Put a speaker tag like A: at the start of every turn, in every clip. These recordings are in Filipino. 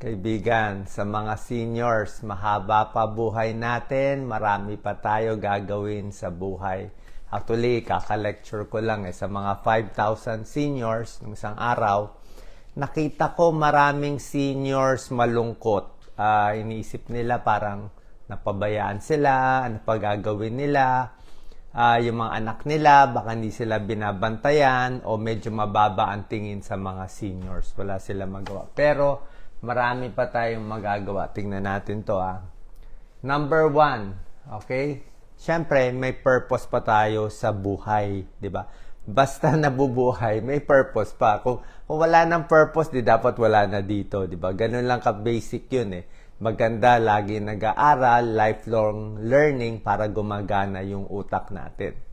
A: Kaibigan, sa mga seniors, mahaba pa buhay natin, marami pa tayo gagawin sa buhay. Actually, kaka-lecture ko lang eh, sa mga 5,000 seniors ng isang araw, nakita ko maraming seniors malungkot. Ah, iniisip nila parang napabayaan sila, ano pa gagawin nila, Ah, yung mga anak nila, baka hindi sila binabantayan o medyo mababa ang tingin sa mga seniors. Wala sila magawa. Pero marami pa tayong magagawa. Tingnan natin to ah. Number one, okay? Siyempre, may purpose pa tayo sa buhay, di ba? Basta nabubuhay, may purpose pa. Kung, kung wala ng purpose, di dapat wala na dito, di ba? Ganun lang ka-basic yun eh. Maganda, lagi nag-aaral, lifelong learning para gumagana yung utak natin.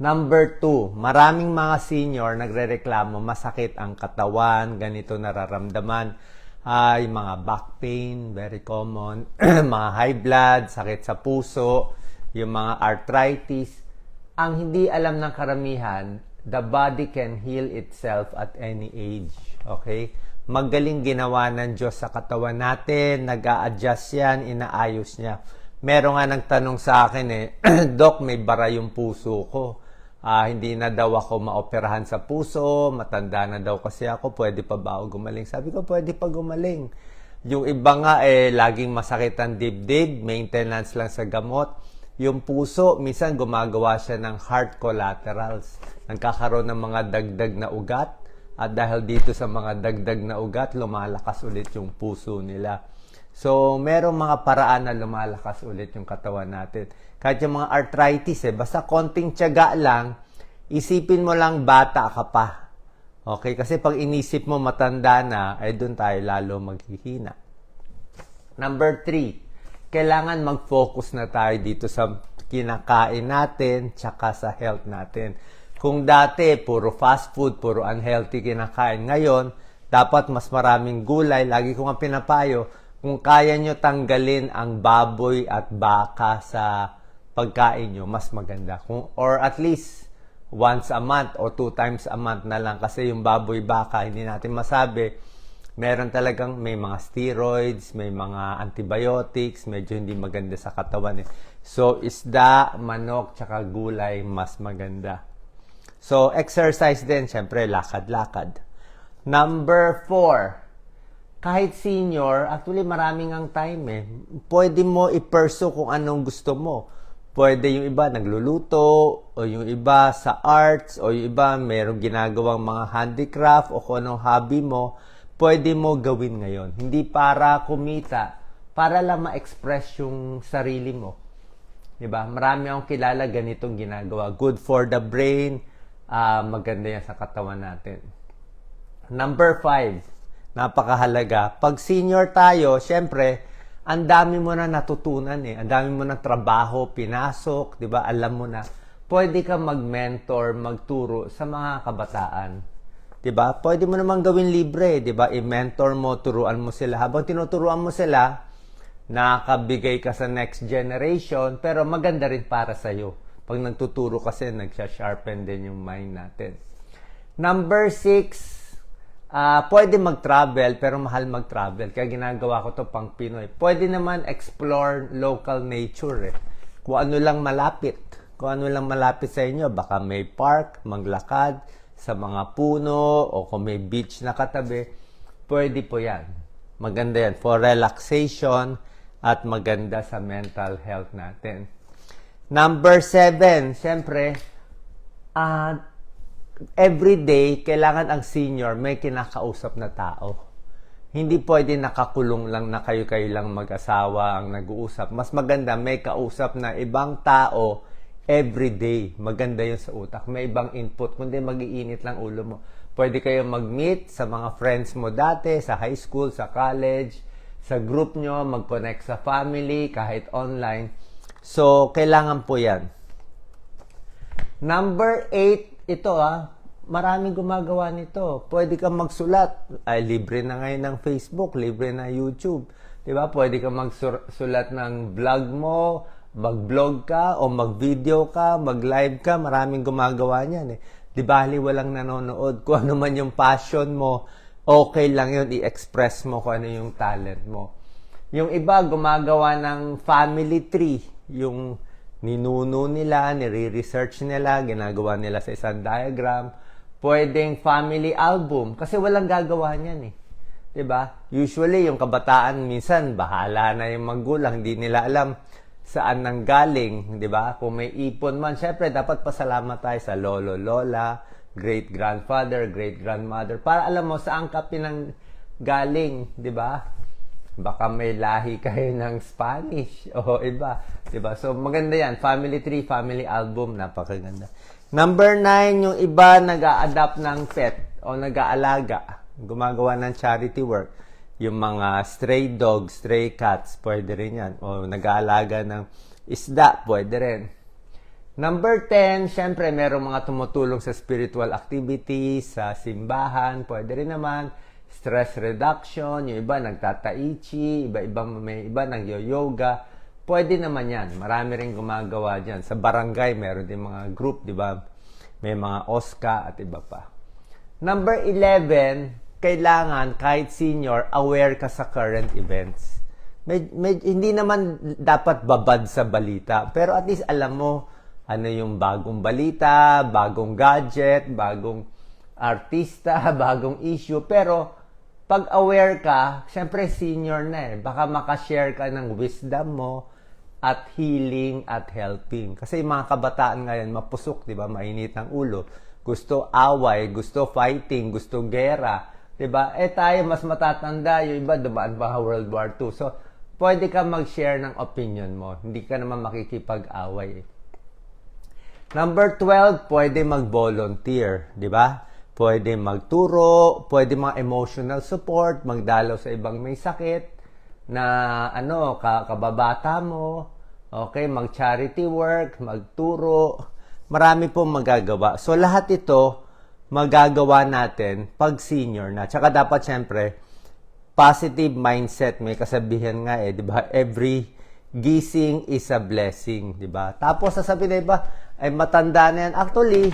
A: Number two, maraming mga senior nagrereklamo masakit ang katawan, ganito nararamdaman. Ay, mga back pain, very common. mga high blood, sakit sa puso, yung mga arthritis. Ang hindi alam ng karamihan, the body can heal itself at any age. Okay? Magaling ginawa ng Diyos sa katawan natin, nag adjust yan, inaayos niya. Meron nga nagtanong sa akin eh, Dok, may bara yung puso ko. Ah, hindi na daw ako maoperahan sa puso, matanda na daw kasi ako, pwede pa ba ako gumaling? Sabi ko, pwede pa gumaling. Yung iba nga eh, laging masakit ang dibdib, maintenance lang sa gamot. Yung puso, minsan gumagawa siya ng heart collaterals. Nagkakaroon ng mga dagdag na ugat. At dahil dito sa mga dagdag na ugat, lumalakas ulit yung puso nila. So, merong mga paraan na lumalakas ulit yung katawan natin. Kahit yung mga arthritis, eh, basta konting tiyaga lang, isipin mo lang bata ka pa. Okay? Kasi pag inisip mo matanda na, ay doon tayo lalo maghihina. Number three, kailangan mag-focus na tayo dito sa kinakain natin, tsaka sa health natin. Kung dati, puro fast food, puro unhealthy kinakain. Ngayon, dapat mas maraming gulay. Lagi ko nga pinapayo, kung kaya nyo tanggalin ang baboy at baka sa pagkain nyo, mas maganda. Kung, or at least, once a month or two times a month na lang. Kasi yung baboy baka, hindi natin masabi. Meron talagang may mga steroids, may mga antibiotics, medyo hindi maganda sa katawan. Eh. So, isda, manok, tsaka gulay, mas maganda. So, exercise din, syempre, lakad-lakad. Number four, kahit senior, actually maraming ang time eh. Pwede mo i-pursue kung anong gusto mo. Pwede yung iba nagluluto, o yung iba sa arts, o yung iba merong ginagawang mga handicraft, o kung anong hobby mo, pwede mo gawin ngayon. Hindi para kumita, para lang ma-express yung sarili mo. 'Di ba? Marami akong kilala ganitong ginagawa. Good for the brain, ah, maganda yan sa katawan natin. Number five, napakahalaga. Pag senior tayo, syempre, ang dami mo na natutunan eh. Ang dami mo na trabaho, pinasok, di ba? Alam mo na. Pwede ka mag-mentor, magturo sa mga kabataan. Di ba? Pwede mo naman gawin libre, di ba? I-mentor mo, turuan mo sila. Habang tinuturuan mo sila, nakakabigay ka sa next generation, pero maganda rin para sa'yo. Pag nagtuturo kasi, nagsha-sharpen din yung mind natin. Number six, ah pwede mag-travel pero mahal mag-travel. Kaya ginagawa ko to pang Pinoy. Pwede naman explore local nature eh. Kung ano lang malapit. Kung ano lang malapit sa inyo. Baka may park, maglakad sa mga puno o kung may beach na katabi. Pwede po yan. Maganda yan for relaxation at maganda sa mental health natin. Number seven, syempre, ah every day, kailangan ang senior may kinakausap na tao. Hindi pwede nakakulong lang na kayo-kayo lang mag-asawa ang nag-uusap. Mas maganda may kausap na ibang tao every day. Maganda yun sa utak. May ibang input. Kundi mag-iinit lang ulo mo. Pwede kayo mag-meet sa mga friends mo dati, sa high school, sa college, sa group nyo, mag-connect sa family, kahit online. So, kailangan po yan. Number eight, ito ah, maraming gumagawa nito. Pwede kang magsulat. Ay, libre na ngayon ng Facebook, libre na YouTube. Di ba? Pwede kang magsulat ng vlog mo, mag-vlog ka, o mag-video ka, mag-live ka. Maraming gumagawa niyan eh. Di ba, hali walang nanonood. Kung ano man yung passion mo, okay lang yun, i-express mo kung ano yung talent mo. Yung iba, gumagawa ng family tree. Yung ninuno nila, nire-research nila, ginagawa nila sa isang diagram. Pwedeng family album. Kasi walang gagawa niyan eh. 'Di ba? Usually, yung kabataan, minsan, bahala na yung magulang. Hindi nila alam saan nang galing. 'di ba? Kung may ipon man, syempre, dapat pasalamat tayo sa lolo, lola, great-grandfather, great-grandmother. Para alam mo saan ka pinang galing. 'di ba? Baka may lahi kayo ng Spanish o iba. 'di ba? So maganda 'yan, family tree, family album, napakaganda. Number nine, yung iba nag-a-adapt ng pet o nag-aalaga, gumagawa ng charity work. Yung mga stray dogs, stray cats, pwede rin yan. O nag-aalaga ng isda, pwede rin. Number 10, syempre, merong mga tumutulong sa spiritual activities, sa simbahan, pwede rin naman. Stress reduction, yung iba nagtataichi, iba-iba may iba nag-yoga. Pwede naman yan. Marami rin gumagawa dyan. Sa barangay, meron din mga group, di ba? May mga OSCA at iba pa. Number 11, kailangan kahit senior, aware ka sa current events. Med, med, hindi naman dapat babad sa balita, pero at least alam mo ano yung bagong balita, bagong gadget, bagong artista, bagong issue. Pero pag aware ka, syempre senior na eh. Baka makashare ka ng wisdom mo at healing at helping. Kasi mga kabataan ngayon, mapusok, di ba? Mainit ang ulo. Gusto away, gusto fighting, gusto gera. Di ba? Eh tayo, mas matatanda. Yung iba, dumaan pa World War II. So, pwede ka mag-share ng opinion mo. Hindi ka naman makikipag-away. Number 12, pwede mag-volunteer. Di ba? Pwede magturo, pwede mga emotional support, magdalaw sa ibang may sakit na ano, ka, kababata mo, okay, mag-charity work, magturo, marami pong magagawa. So, lahat ito, magagawa natin pag senior na. Tsaka dapat, syempre, positive mindset. May kasabihan nga eh, di ba? Every gising is a blessing, di ba? Tapos, sasabihin na iba, ay matanda na yan. Actually,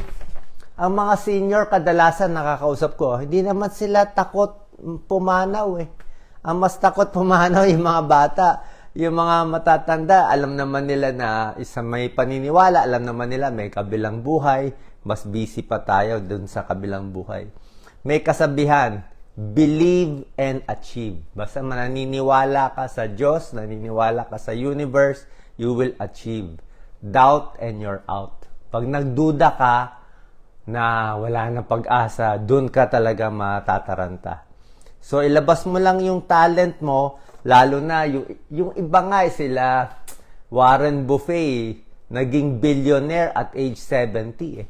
A: ang mga senior kadalasan nakakausap ko, hindi naman sila takot pumanaw eh. Ang mas takot pumanaw yung mga bata. Yung mga matatanda, alam naman nila na isa may paniniwala, alam naman nila may kabilang buhay, mas busy pa tayo dun sa kabilang buhay. May kasabihan, believe and achieve. Basta naniniwala ka sa Diyos, naniniwala ka sa universe, you will achieve. Doubt and you're out. Pag nagduda ka, na wala na pag-asa, dun ka talaga matataranta. So, ilabas mo lang yung talent mo, lalo na yung, yung iba nga eh, sila, Warren Buffet, naging billionaire at age 70 eh.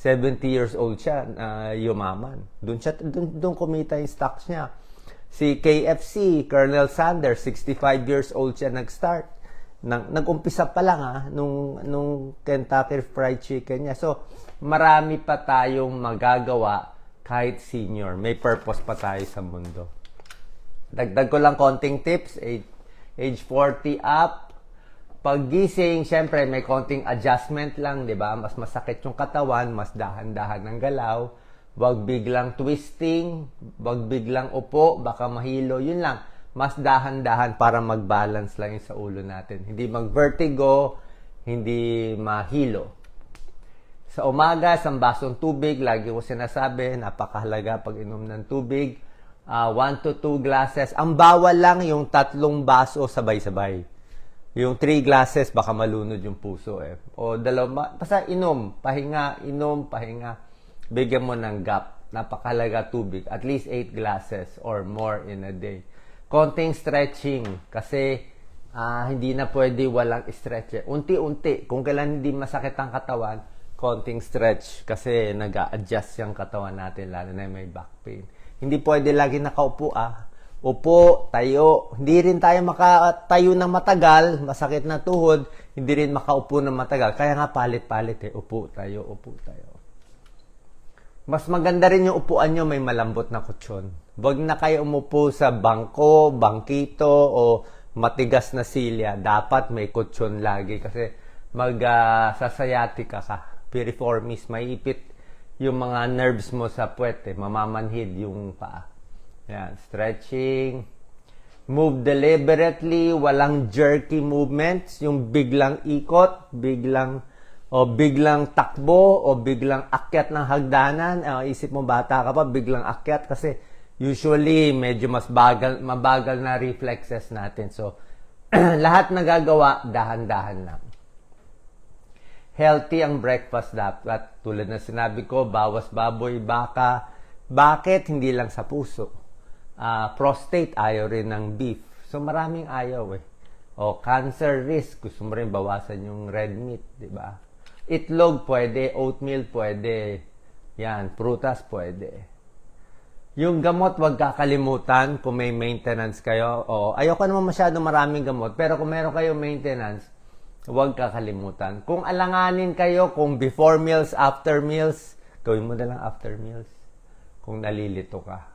A: 70 years old siya, uh, yumaman. Doon siya, doon, doon kumita yung stocks niya. Si KFC, Colonel Sanders, 65 years old siya nag-start. Nag, nag-umpisa pa lang ah, nung, nung Kentucky Fried Chicken niya. So, marami pa tayong magagawa kahit senior. May purpose pa tayo sa mundo. Dagdag ko lang konting tips. Age, age 40 up. Paggising, syempre may konting adjustment lang, di ba? Mas masakit yung katawan, mas dahan-dahan ng galaw. Huwag biglang twisting, huwag biglang upo, baka mahilo. Yun lang, mas dahan-dahan para mag-balance lang yung sa ulo natin. Hindi mag-vertigo, hindi mahilo. Sa umaga, isang basong tubig, lagi ko sinasabi, napakahalaga pag inom ng tubig. 1 uh, to 2 glasses. Ang bawal lang yung tatlong baso sabay-sabay. Yung 3 glasses, baka malunod yung puso eh. O dalawa, basta inom, pahinga, inom, pahinga. Bigyan mo ng gap. Napakahalaga tubig. At least 8 glasses or more in a day. Konting stretching kasi uh, hindi na pwede walang stretch. Unti-unti. Kung kailan hindi masakit ang katawan, konting stretch kasi nag adjust yung katawan natin lalo na may back pain. Hindi pwede lagi nakaupo ah. Upo, tayo. Hindi rin tayo makatayo ng matagal, masakit na tuhod, hindi rin makaupo ng matagal. Kaya nga palit-palit eh. Upo tayo, upo tayo. Mas maganda rin yung upuan nyo may malambot na kutsyon. Huwag na kayo umupo sa bangko, bangkito, o matigas na silya. Dapat may kutsyon lagi kasi mag-sasayatika uh, ka piriformis, maiipit yung mga nerves mo sa puwet, eh, mamamanhid yung paa. Yan, stretching. Move deliberately, walang jerky movements, yung biglang ikot, biglang o biglang takbo o biglang akyat ng hagdanan. Ah, isip mo bata ka pa, biglang akyat kasi usually medyo mas bagal, mabagal na reflexes natin. So, lahat na gagawa, dahan-dahan lang. Healthy ang breakfast dapat. Tulad na sinabi ko, bawas baboy, baka. Bakit? Hindi lang sa puso. Ah, prostate, ayaw rin ng beef. So, maraming ayaw eh. O, cancer risk, gusto mo rin bawasan yung red meat, di ba? Itlog, pwede. Oatmeal, pwede. Yan, prutas, pwede. Yung gamot, wag kakalimutan kung may maintenance kayo. O, ayoko naman masyado maraming gamot, pero kung meron kayong maintenance, huwag kakalimutan. Kung alanganin kayo, kung before meals, after meals, gawin mo na lang after meals. Kung nalilito ka.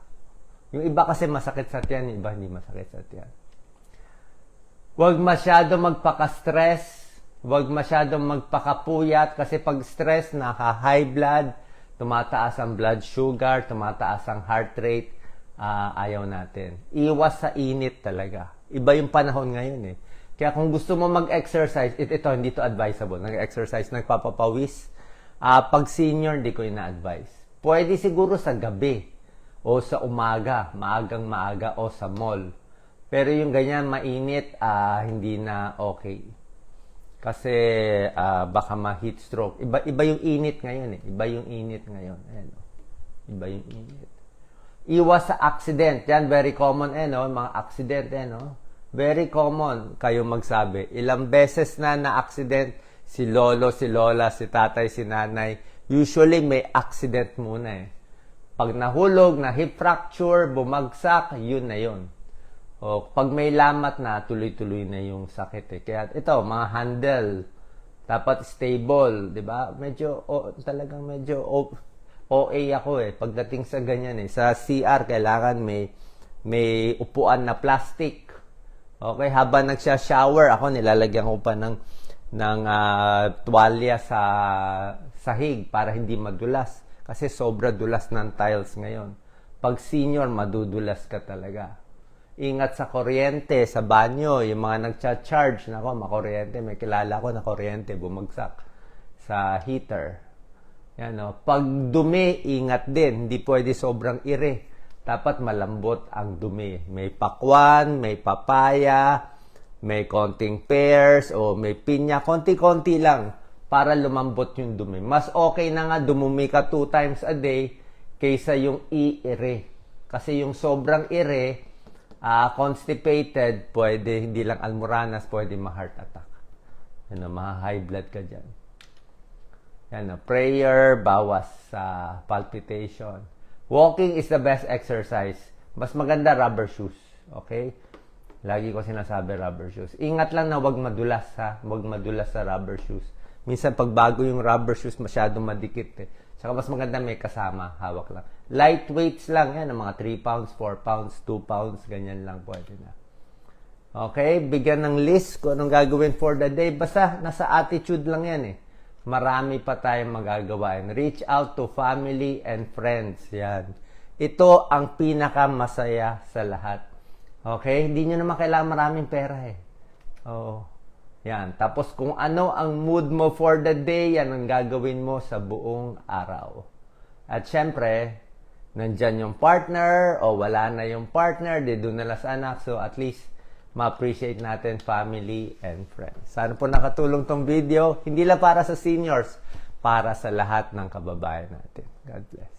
A: Yung iba kasi masakit sa tiyan, yung iba hindi masakit sa tiyan. Huwag masyado magpaka-stress. Huwag masyado magpakapuyat kasi pag stress, naka-high blood, tumataas ang blood sugar, tumataas ang heart rate, ah, ayaw natin. Iwas sa init talaga. Iba yung panahon ngayon eh. Kaya kung gusto mo mag-exercise, it, ito, hindi to advisable. Nag-exercise, nagpapapawis. Ah, pag senior, hindi ko ina-advise. Pwede siguro sa gabi o sa umaga, maagang maaga o sa mall. Pero yung ganyan mainit, ah, hindi na okay. Kasi ah, baka ma-heat stroke. Iba, iba yung init ngayon eh. Iba yung init ngayon. Ayan, oh. Iba yung init. Iwas sa accident. Yan, very common eh, no? Mga accident eh, no? Very common kayo magsabi. Ilang beses na na-accident si lolo, si lola, si tatay, si nanay. Usually may accident muna eh. Pag nahulog, na hip fracture, bumagsak, yun na yun. O pag may lamat na, tuloy-tuloy na yung sakit eh. Kaya ito, mga handle, dapat stable, di ba? Medyo, o, talagang medyo o, OA ako eh. Pagdating sa ganyan eh. Sa CR, kailangan may, may upuan na plastic. Okay, habang nagsha-shower, ako nilalagyan ko pa ng, ng ah, tuwalya sa sahig para hindi madulas. Kasi sobra dulas ng tiles ngayon. Pag senior, madudulas ka talaga. Ingat sa kuryente, sa banyo, yung mga nagcha-charge, nako, makuryente, may kilala ko na kuryente, bumagsak sa heater. Yan, no? Pag dumi, ingat din. Hindi pwede sobrang ire. Dapat malambot ang dumi. May pakwan, may papaya, may konting pears, o may pinya. Konti-konti lang para lumambot yung dumi. Mas okay na nga dumumi ka two times a day kaysa yung i-ire. Kasi yung sobrang ire, ah, constipated, pwede, hindi lang almoranas, pwede ma-heart attack. Ano, ma-high blood ka dyan. Yan, no? prayer, bawas sa palpitation. Walking is the best exercise. Mas maganda rubber shoes. Okay? Lagi ko sinasabi rubber shoes. Ingat lang na wag madulas ha. Wag madulas sa rubber shoes. Minsan pag bago yung rubber shoes, masyadong madikit eh. Saka mas maganda may kasama, hawak lang. Light weights lang yan, mga 3 pounds, 4 pounds, 2 pounds, ganyan lang pwede na. Okay, bigyan ng list kung anong gagawin for the day. Basta nasa attitude lang yan eh. Marami pa tayong magagawa. And reach out to family and friends. Yan. Ito ang pinakamasaya sa lahat. Okay? Hindi nyo naman kailangan maraming pera eh. Oo. Yan. Tapos kung ano ang mood mo for the day, yan ang gagawin mo sa buong araw. At syempre, nandyan yung partner o wala na yung partner, di doon nila sa anak. So at least, ma-appreciate natin family and friends. Sana po nakatulong tong video. Hindi lang para sa seniors, para sa lahat ng kababayan natin. God bless.